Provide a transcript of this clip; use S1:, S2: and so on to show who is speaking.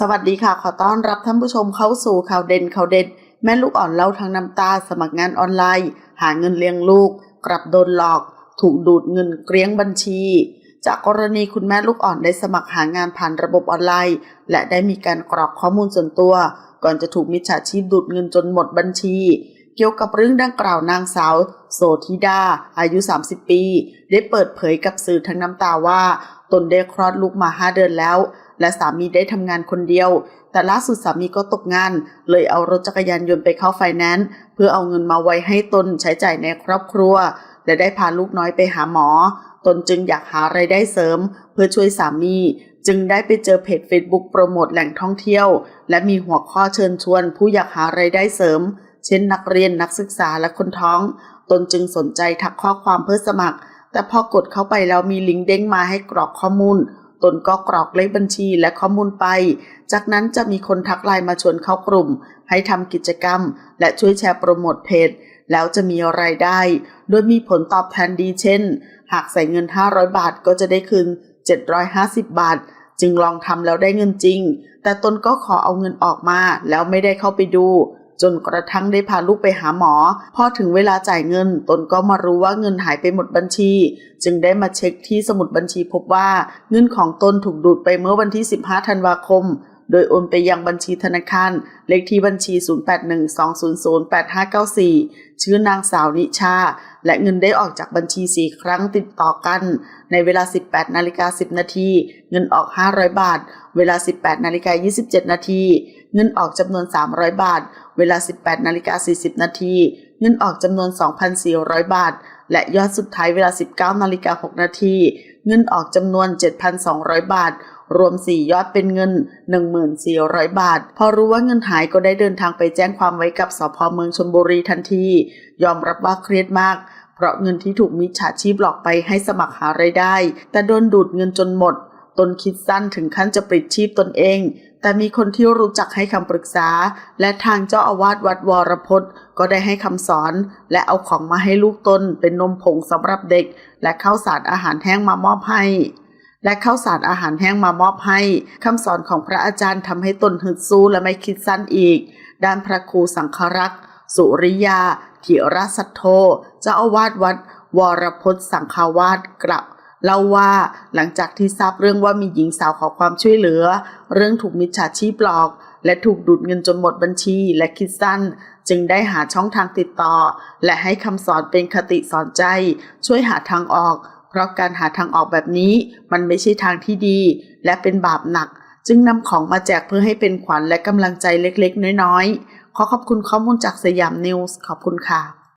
S1: สวัสดีค่ะ ขอต้อนรับท่านผู้ชมเข้าสู่ข่าวเด่นข่าวเด็ด แม่ลูกอ่อนเล่าทั้งน้ำตาสมัครงานออนไลน์ หาเงินเลี้ยงลูก กลับโดนหลอก ถูกดูดเงินเกลี้ยงบัญชี จากกรณีคุณแม่ลูกอ่อนได้สมัครหางานผ่านระบบออนไลน์ และได้มีการกรอกข้อมูลส่วนตัว ก่อนจะถูกมิจฉาชีพดูดเงินจนหมดบัญชี เกี่ยวกับเรื่องดังกล่าวนางสาว โสธิดา อายุ 30 ปี ได้เปิดเผยกับสื่อทั้งน้ำตาว่า ตนได้คลอดลูกมา 5 เดือนแล้ว และสามีได้ทำงานคนเดียว แต่ล่าสุดสามีก็ตกงาน เลยเอารถจักรยานยนต์ไปเข้าไฟแนนซ์เพื่อเอาเงินมาไว้ให้ตนใช้จ่ายในครอบครัว และได้พาลูกน้อยไปหาหมอ ตนจึงอยากหาไรายได้เสริม เพื่อช่วยสามี จึงได้ไปเจอเพจ Facebook โปรโมทแหล่งท่องเที่ยว และมีหัวข้อเชิญชวน ผู้อยากหาไรายได้เสริม เช่น นักเรียนนักศึกษาและคนท้อง ตนจึงสนใจทักข้อความเพื่อสมัคร แต่พอกดเข้าไปแล้วมีลิงก์เด้งมาให้กรอกข้อมูล ตนก็กรอกเลขบัญชีและข้อมูลไป จากนั้นจะมีคนทักไลน์มาชวนเข้ากลุ่ม ให้ทำกิจกรรม และช่วยแชร์โปรโมทเพจ แล้วจะมีรายได้ โดยมีผลตอบแทนดีเช่น หากใส่เงิน 500 บาทก็จะได้คืน 750 บาท จึงลองทำแล้วได้เงินจริง แต่ตนก็ขอเอาเงินออกมา แล้วไม่ได้เข้าไปดู จนกระทั่งได้พาลูกไปหาหมอ พอถึงเวลาจ่ายเงิน ตนก็มารู้ว่าเงินหายไปหมดบัญชี จึงได้มาเช็คที่สมุดบัญชีพบว่าเงินของตนถูกดูดไปเมื่อวันที่ 15 ธันวาคม โดยโอนไปยังบัญชีธนาคาร เลขที่บัญชี 0812008594 ชื่อนางสาวนิชา และเงินได้ออกจากบัญชี 4 ครั้งติดต่อกัน ในเวลา 18นาฬิกา10 นาที เงินออก 500 บาท เวลา 18นาฬิกา27 นาที เงินออกจำนวน 300 บาท เวลา 18นาฬิกา40 นาที เงินออกจำนวน 2,400 บาท และยอดสุดท้ายเวลา 19นาฬิกา6นาที เงินออกจำนวน 7,200 บาท รวม 4 ยอดเป็นเงิน 1400 บาท พอรู้ว่าเงินหายก็ได้เดินทางไปแจ้งความไว้กับสพเมืองชลบุรีทันที ยอมรับว่าเครียดมากเพราะเงินที่ถูกมิจฉาชีพหลอกไปให้สมัครหารายได้ แต่โดนดูดเงินจนหมด ตนคิดสั้นถึงขั้นจะปลิดชีพตนเอง แต่มีคนที่รู้จักให้คำปรึกษา และทางเจ้าอาวาสวัดวรพจน์ ก็ได้ให้คำสอน และเอาของมาให้ลูกตนเป็นนมผงสำหรับเด็ก และข้าวสารอาหารแห้งมามอบให้ และข้าวสารอาหารแห้งมามอบให้คำสอนของพระอาจารย์ทำให้ตนฮึดสู้และไม่คิดสั้นอีก ด้านพระครูสังฆรักษ์ สุริยาถิรสัทโธเจ้าอาวาสวัด วรพจน์สังฆาวาสกลับเล่าว่าหลังจากที่ทราบเรื่องว่ามีหญิงสาวขอความช่วยเหลือ เรื่องถูกมิจฉาชีพหลอก และถูกดูดเงินจนหมดบัญชีและคิดสั้น จึงได้หาช่องทางติดต่อ และให้คำสอนเป็นคติสอนใจ ช่วยหาทางออก เพราะการหาทางออกแบบนี้มันไม่ใช่ทางที่ดี และเป็นบาปหนัก จึงนำของมาแจกเพื่อให้เป็นขวัญและกำลังใจเล็กๆ น้อยๆ ขอขอบคุณข้อมูลจากสยามนิวส์ขอบคุณค่ะ